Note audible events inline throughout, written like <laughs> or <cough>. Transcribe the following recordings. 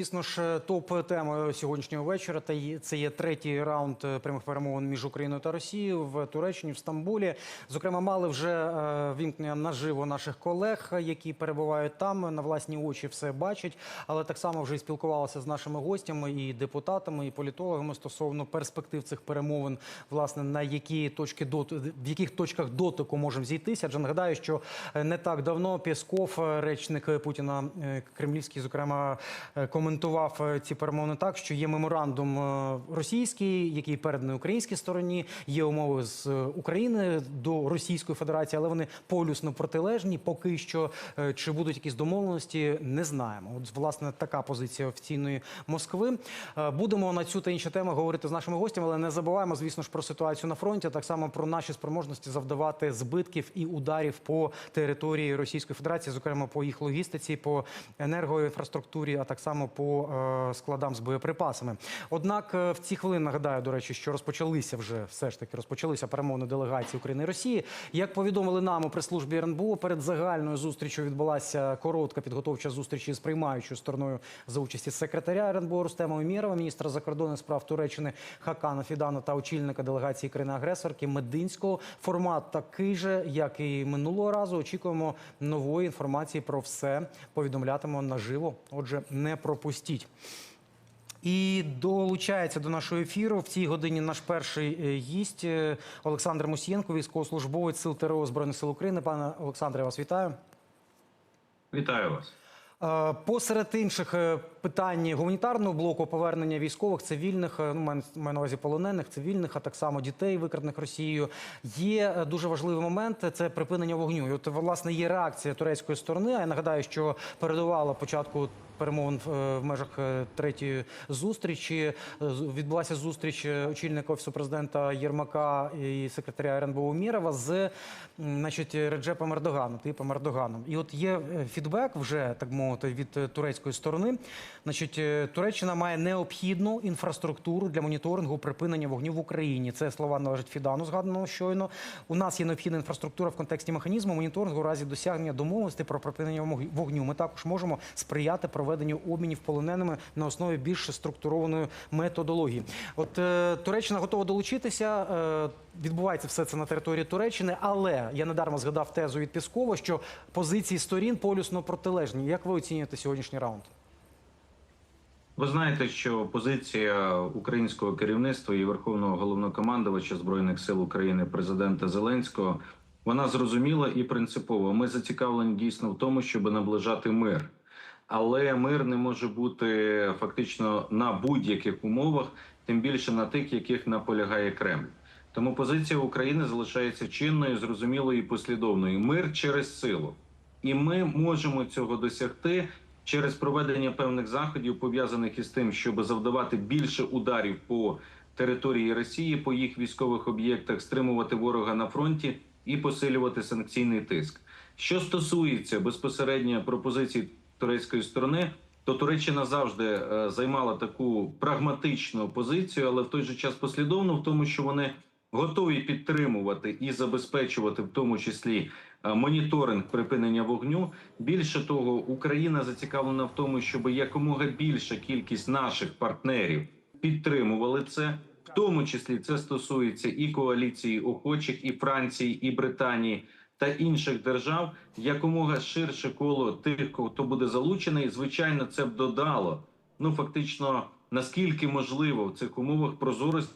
Звісно ж, топ тема сьогоднішнього вечора. Та це є третій раунд е, прямих перемовин між Україною та Росією в Туреччині, в Стамбулі. Зокрема, мали вже е, вімкнення наживо наших колег, які перебувають там. На власні очі все бачать, але так само вже і спілкувалися з нашими гостями і депутатами, і політологами стосовно перспектив цих перемовин, власне, на які точки дот... в яких точках дотику можемо зійтися. Адже нагадаю, що е, не так давно Пєсков, речник Путіна кремлівський, зокрема, е, коментував е, ці перемовини так, що є меморандум е, російський, який переданий українській стороні. Є умови з е, України до Російської Федерації, але вони полюсно протилежні. Поки що чи будуть якісь домовленості, не знаємо. От власне така позиція офіційної Москви. Будемо на цю та інші теми говорити з нашими гостями, але не забуваємо, звісно ж, про ситуацію на фронті, так само про наші спроможності завдавати збитків і ударів по території Російської Федерації, зокрема по їх логістиці, по енергоінфраструктурі, а так само по е, складам з боєприпасами. Однак е, в ці хвилини нагадаю, до речі, що розпочалися вже все ж таки розпочалися перемовини делегації України і Росії. Як повідомили нам у прес-службі РНБО, перед загальною зустрічю відбулася коротка підготовча зустріч із приймаючою стороною за участі секретаря РНБО Рустема Умєрова, міністра закордонних справ Туреччини Хакана Фідана та очільника делегації країни-агресорки Мединського. Формат такий же, як і минулого разу. Очікуємо нової інформації про все. Повідомлятимемо наживо. Отже, не пропустіть. І долучається до нашого ефіру в цій годині наш перший е, гість е, Олександр Мусієнко, військовослужбовець Сил ТРО Збройних сил України. Пане Олександре, я вас вітаю. Вітаю вас. Е, Посеред інших питань гуманітарного блоку повернення військових цивільних, е, ну маю на увазі полонених, цивільних, а так само дітей, викрадених Росією. Є е, дуже важливий момент це припинення вогню. І от власне є реакція турецької сторони. А я нагадаю, що передувала початку перемовин в, е, межах третьої зустрічі. Відбулася зустріч очільника офісу президента Єрмака і секретаря РНБО Умєрова з значить, Реджепом Ердоганом, типом Ердоганом. І от є фідбек вже так мовити від турецької сторони. Значить, е, Туреччина має необхідну інфраструктуру для моніторингу припинення вогню в Україні. Це слова належать Фідану, згаданого щойно. У нас є необхідна інфраструктура в контексті механізму моніторингу у разі досягнення домовленостей про припинення вог- вогню. Ми також можемо сприяти проведенню обмінів полоненими на основі більш структурованої методології. От е, Туреччина готова долучитися. Е, відбувається все це на території Туреччини, але я недарма згадав тезу від Піскова, що позиції сторін полюсно протилежні. Як ви оцінюєте сьогоднішній раунд? Ви знаєте, що позиція українського керівництва і верховного головнокомандувача збройних сил України, президента Зеленського, вона зрозуміла і принципова. Ми зацікавлені дійсно в тому, щоб наближати мир. Але мир не може бути фактично на будь-яких умовах, тим більше на тих, яких наполягає Кремль. Тому позиція України залишається чинною, зрозумілою і послідовною. Мир через силу, і ми можемо цього досягти через проведення певних заходів, пов'язаних із тим, щоб завдавати більше ударів по території Росії, по їх військових об'єктах, стримувати ворога на фронті і посилювати санкційний тиск. Що стосується безпосередньо пропозицій турецької сторони, то Туреччина завжди е, займала таку прагматичну позицію, але в той же час послідовно в тому, що вони готові підтримувати і забезпечувати, в тому числі е, моніторинг припинення вогню. Більше того, Україна зацікавлена в тому, щоб якомога більша кількість наших партнерів підтримували це. В тому числі це стосується і коаліції охочих, і Франції, і Британії та інших держав. Якомога ширше коло тих, хто буде залучений, звичайно, це б додало. Ну фактично, наскільки можливо в цих умовах прозорості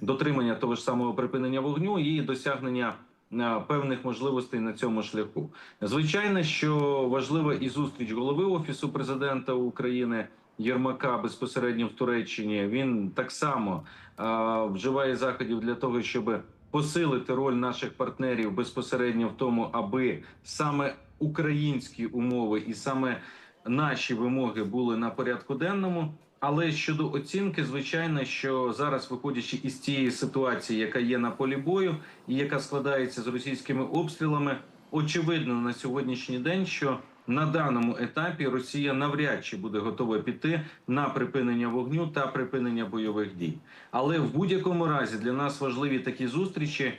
дотримання того ж самого припинення вогню і досягнення е, певних можливостей на цьому шляху. Звичайно, що важлива і зустріч голови офісу президента України. Єрмака безпосередньо в Туреччині він так само е, вживає заходів для того, щоб посилити роль наших партнерів безпосередньо в тому, аби саме українські умови і саме наші вимоги були на порядку денному. Але щодо оцінки, звичайно, що зараз, виходячи із цієї ситуації, яка є на полі бою, і яка складається з російськими обстрілами, очевидно на сьогоднішній день, що на даному етапі Росія навряд чи буде готова піти на припинення вогню та припинення бойових дій. Але в будь-якому разі для нас важливі такі зустрічі,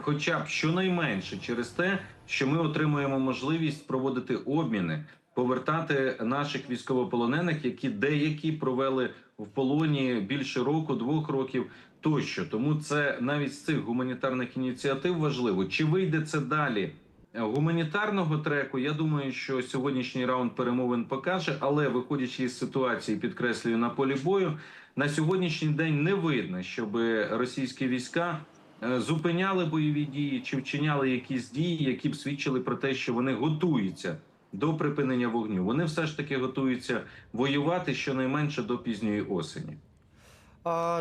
хоча б щонайменше через те, що ми отримуємо можливість проводити обміни, повертати наших військовополонених, які деякі провели в полоні більше року, двох років тощо. Тому це навіть з цих гуманітарних ініціатив важливо. Чи вийде це далі? Гуманітарного треку, я думаю, що сьогоднішній раунд перемовин покаже, але виходячи із ситуації, підкреслюю на полі бою, на сьогоднішній день не видно, щоб російські війська е, зупиняли бойові дії чи вчиняли якісь дії, які б свідчили про те, що вони готуються до припинення вогню. Вони все ж таки готуються воювати щонайменше до пізньої осені.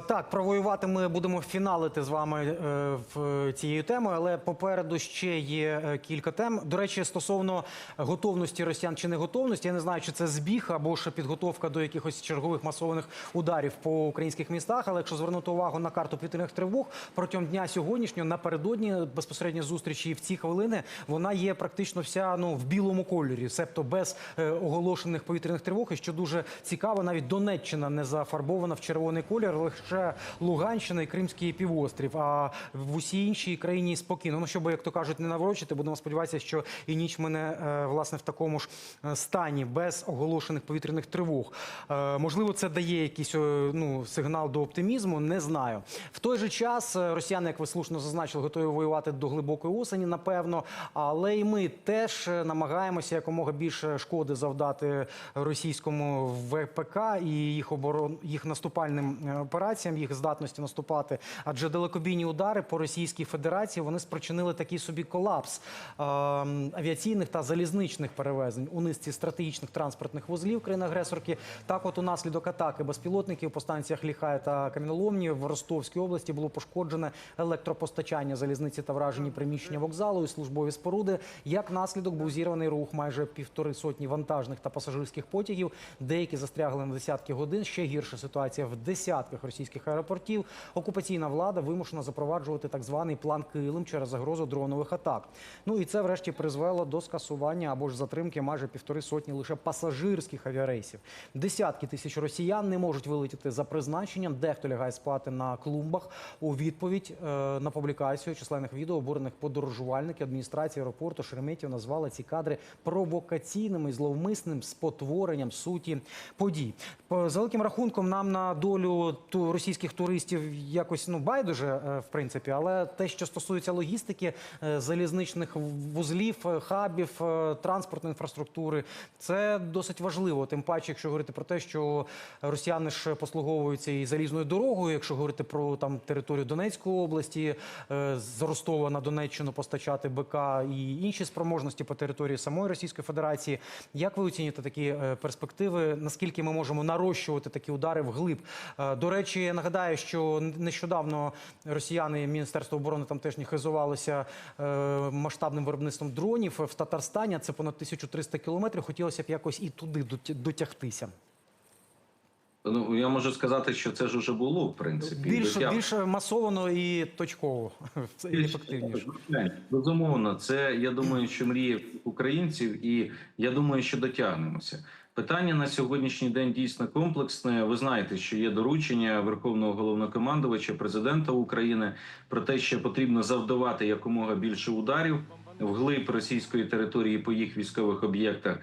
Так, провоювати ми будемо фіналити з вами е, в цією темою, але попереду ще є е, кілька тем. До речі, стосовно готовності росіян чи не готовності, я не знаю, чи це збіг або ж підготовка до якихось чергових масованих ударів по українських містах. Але якщо звернути увагу на карту повітряних тривог протягом дня сьогоднішнього, напередодні безпосередньо зустрічі в ці хвилини, вона є практично вся ну в білому кольорі, себто без е, оголошених повітряних тривог. І що дуже цікаво, навіть Донеччина не зафарбована в червоний колір, лише Луганщина і Кримський півострів. А в усій іншій країні спокійно. Ну щоб як то кажуть, не наврочити, будемо сподіватися, що і ніч мене е, власне в такому ж е, стані без оголошених повітряних тривог. Е, Можливо, це дає якийсь ну сигнал до оптимізму. Не знаю. В той же час росіяни, як ви слушно зазначили, готові воювати до глибокої осені, напевно. Але і ми теж намагаємося якомога більше шкоди завдати російському ВПК і їх оборон їх наступальним операціям, їх здатності наступати. Адже далекобійні удари по Російській Федерації вони спричинили такий собі колапс е, авіаційних та залізничних перевезень у низці стратегічних транспортних вузлів країни-агресорки. Так, от унаслідок атаки безпілотників по станціях Ліхає та Кам'яноломні в Ростовській області було пошкоджене електропостачання залізниці та вражені приміщення вокзалу і службові споруди. Як наслідок був зірваний рух майже півтори сотні вантажних та пасажирських потягів. Деякі застрягли на десятки годин. Ще гірша ситуація в десятках російських аеропортів. Окупаційна влада вимушена запроваджувати так званий план Килим через загрозу дронових атак. Ну і це, врешті, призвело до скасування або ж затримки майже півтори сотні лише пасажирських авіарейсів. Десятки тисяч росіян не можуть вилетіти за призначенням. Дехто лягає спати на клумбах. У відповідь е, на публікацію численних відео обурених подорожувальників адміністрації аеропорту Шереметів назвали ці кадри провокаційними зловмисним спотворенням суті подій. По- За великим рахунком нам на долю ту російських туристів якось ну байдуже, е, в принципі, але те, що стосується логістики, е, залізничних вузлів, е, хабів, транспортної інфраструктури, це досить важливо. Тим паче, якщо говорити про те, що росіяни ж послуговуються і залізною дорогою, якщо говорити про там територію Донецької області, з Ростова на Донеччину постачати БК і інші спроможності по території самої Російської Федерації. Як ви оцінюєте такі перспективи? Наскільки ми можемо нарощувати такі удари вглиб? Е, До речі, я нагадаю, що нещодавно росіяни Міністерство оборони там теж не хизувалися е, масштабним виробництвом дронів в Татарстані. Це понад 1300 кілометрів. Хотілося б якось і туди дотягтися. Ну я можу сказати, що це ж уже було в принципі. Більш, Дотяг- більш масово і точково <laughs> Це і ефективніше. Безумовно, це я думаю, що мріє українців, і я думаю, що дотягнемося. Питання на сьогоднішній день дійсно комплексне. Ви знаєте, що є доручення Верховного головнокомандувача, президента України про те, що потрібно завдавати якомога більше ударів вглиб російської території по їх військових об'єктах.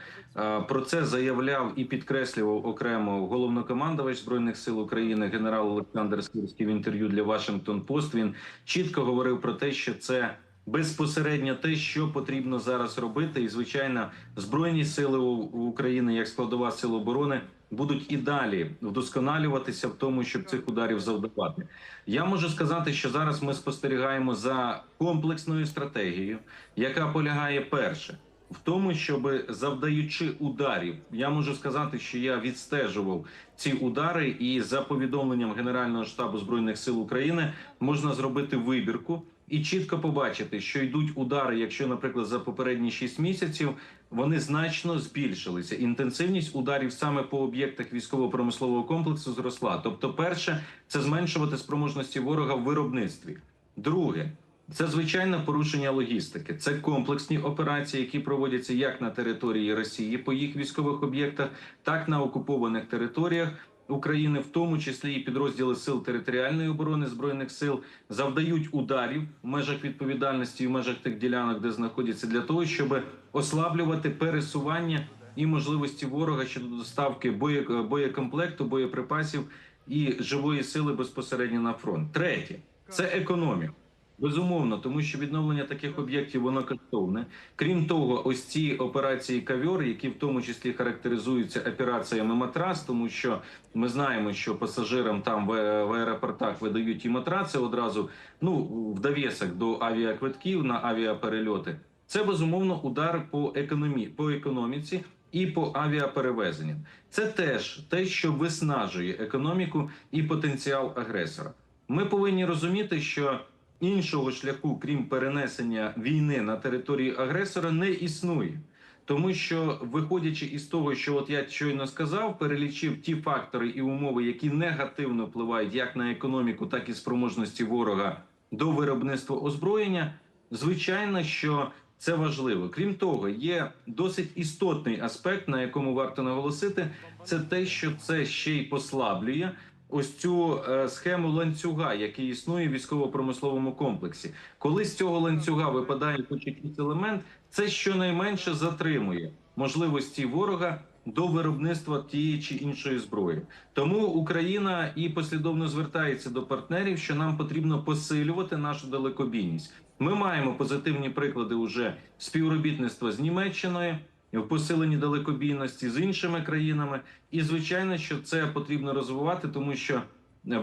Про це заявляв і підкреслював окремо головнокомандувач збройних сил України генерал Олександр Сирський в інтерв'ю для Вашингтон Пост. Він чітко говорив про те, що це безпосередньо те, що потрібно зараз робити, і звичайно, збройні сили України як складова сил оборони будуть і далі вдосконалюватися в тому, щоб цих ударів завдавати. Я можу сказати, що зараз ми спостерігаємо за комплексною стратегією, яка полягає перше. В тому, щоб завдаючи ударів, я можу сказати, що я відстежував ці удари, і за повідомленням Генерального штабу збройних сил України можна зробити вибірку і чітко побачити, що йдуть удари. Якщо, наприклад, за попередні 6 місяців вони значно збільшилися. Інтенсивність ударів саме по об'єктах військово-промислового комплексу зросла. Тобто, перше це зменшувати спроможності ворога в виробництві. Друге. Це звичайне порушення логістики. Це комплексні операції, які проводяться як на території Росії по їх військових об'єктах, так на окупованих територіях України, в тому числі і підрозділи сил територіальної оборони збройних сил, завдають ударів в межах відповідальності і в межах тих ділянок, де знаходяться, для того, щоб ослаблювати пересування і можливості ворога щодо доставки боє- боєкомплекту, боєприпасів і живої сили безпосередньо на фронт. Третє це економія. Безумовно, тому що відновлення таких об'єктів воно коштовне. Крім того, ось ці операції кавьор, які в тому числі характеризуються операціями матрас, тому що ми знаємо, що пасажирам там в, в аеропортах видають і матраци одразу. Ну в довісок до авіаквитків на авіаперельоти. Це безумовно удар по економі по економіці і по авіаперевезенням. Це теж те, що виснажує економіку і потенціал агресора. Ми повинні розуміти, що іншого шляху, крім перенесення війни на території агресора, не існує. Тому що, виходячи із того, що от я щойно сказав, перелічив ті фактори і умови, які негативно впливають як на економіку, так і спроможності ворога до виробництва озброєння. Звичайно, що це важливо. Крім того, є досить істотний аспект, на якому варто наголосити, це те, що це ще й послаблює ось цю е, схему ланцюга, який існує в військово-промисловому комплексі. Коли з цього ланцюга випадає хоч якийсь елемент, це щонайменше затримує можливості ворога до виробництва тієї чи іншої зброї. Тому Україна і послідовно звертається до партнерів, що нам потрібно посилювати нашу далекобійність. Ми маємо позитивні приклади уже співробітництва з Німеччиною в посиленні далекобійності з іншими країнами, і звичайно, що це потрібно розвивати, тому що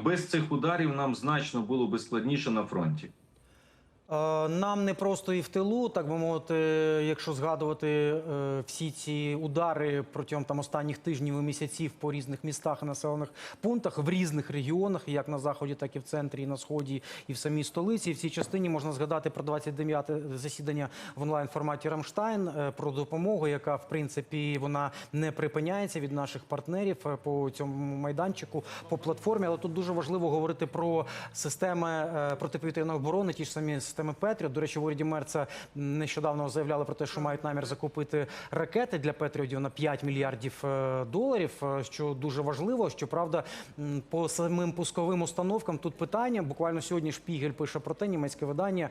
без цих ударів нам значно було би складніше на фронті. Е, Нам не просто і в тилу, так би мовити, якщо згадувати е, всі ці удари протягом там останніх тижнів і місяців по різних містах і населених пунктах в різних регіонах, як на заході, так і в центрі, і на сході, і в самій столиці. В цій частині можна згадати про 29-те засідання в онлайн форматі Рамштайн е, про допомогу, яка в принципі вона не припиняється від наших партнерів по цьому майданчику, по платформі. Але тут дуже важливо говорити про системи протиповітряної оборони, ті ж самі системи Петріот. До речі, в уряді Мерца нещодавно заявляли про те, що мають намір закупити ракети для Петріотів на 5 мільярдів е, доларів, е, що дуже важливо. Щоправда, по самим пусковим установкам тут питання. Буквально сьогодні Шпігель пише про те, німецьке видання,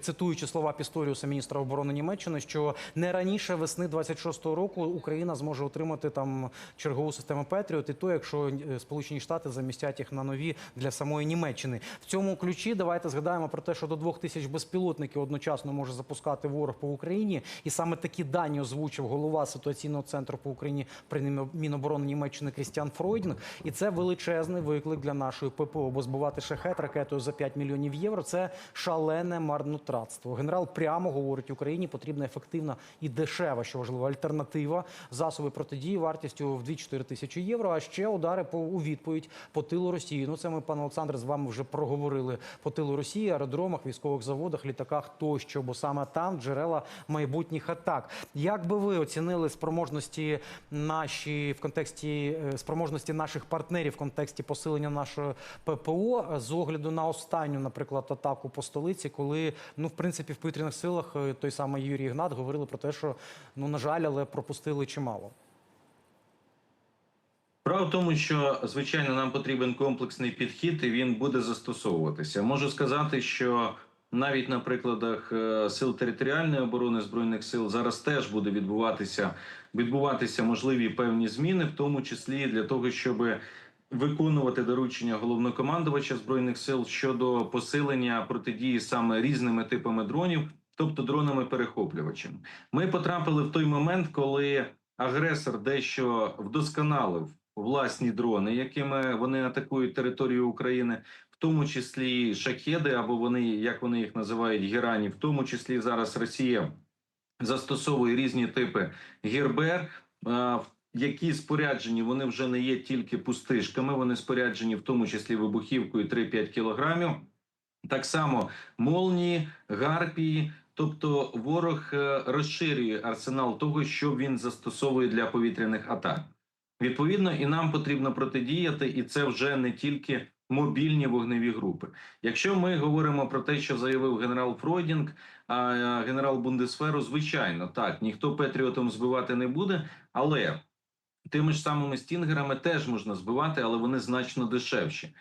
цитуючи слова Пісторіуса, міністра оборони Німеччини, що не раніше весни 26-го року Україна зможе отримати там чергову систему Петріот, і то, якщо е, Сполучені Штати замістять їх на нові для самої Німеччини. В цьому ключі давайте згадаємо про те, що до двох тисяч безпілотників одночасно може запускати ворог по Україні, і саме такі дані озвучив голова ситуаційного центру по Україні при Міно- Міноборони Німеччини Крістіан Фройдінг. І це величезний виклик для нашої ППО, бо збивати шахет ракетою за 5 мільйонів євро це шалене марнотратство. Генерал прямо говорить, Україні потрібна ефективна і дешева, що важливо, альтернатива, засоби протидії вартістю в 2-4 тисячі євро. А ще удари по у відповідь по тилу Росії. Ну це ми, пане Олександре, з вами вже проговорили по тилу Росії, аеродромах, військових заводах, літаках тощо, бо саме там джерела майбутніх атак. Як би ви оцінили спроможності наші в контексті е, спроможності наших партнерів в контексті посилення нашої ППО е, з огляду на останню, наприклад, атаку по столиці, коли ну в принципі в повітряних силах е, той самий Юрій Ігнат говорили про те, що ну на жаль, але пропустили чимало. Справа в тому, що звичайно нам потрібен комплексний підхід, і він буде застосовуватися. Можу сказати, що навіть на прикладах е, сил територіальної оборони збройних сил зараз теж буде відбуватися відбуватися можливі певні зміни, в тому числі для того, щоб виконувати доручення головнокомандувача збройних сил щодо посилення протидії саме різними типами дронів, тобто дронами перехоплювачами. Ми потрапили в той момент, коли агресор дещо вдосконалив власні дрони, якими вони атакують територію України, тому числі шахеди, або вони, як вони їх називають, герані, в тому числі зараз Росія застосовує різні типи гірбер. Які споряджені, вони вже не є тільки пустишками, вони споряджені в тому числі вибухівкою 3-5 кілограмів. Так само молнії, гарпії. Тобто ворог е, розширює арсенал того, що він застосовує для повітряних атак. Відповідно, і нам потрібно протидіяти, і це вже не тільки мобільні вогневі групи. Якщо ми говоримо про те, що заявив генерал Фройдінг, а генерал Бундесферу, звичайно, так ніхто Петріотом збивати не буде, але тими ж самими стінгерами теж можна збивати, але вони значно дешевші.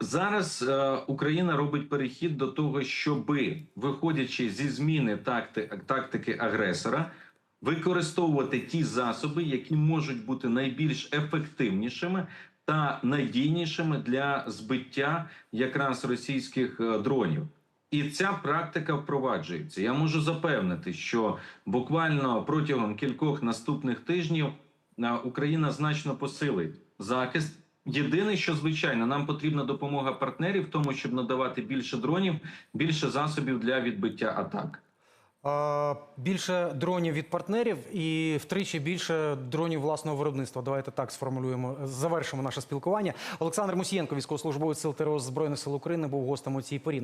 Зараз е, Україна робить перехід до того, щоби, виходячи зі зміни такти, тактики агресора, використовувати ті засоби, які можуть бути найбільш ефективнішими та надійнішими для збиття якраз російських е, дронів. І ця практика впроваджується. Я можу запевнити, що буквально протягом кількох наступних тижнів е, Україна значно посилить захист. Єдине, що звичайно, нам потрібна допомога партнерів в тому, щоб надавати більше дронів, більше засобів для відбиття атак. Більше дронів від партнерів і втричі більше дронів власного виробництва. Давайте так сформулюємо. Завершимо наше спілкування. Олександр Мусієнко, військовослужбовець сил ТРО Збройних сил України, був гостем у цій порі.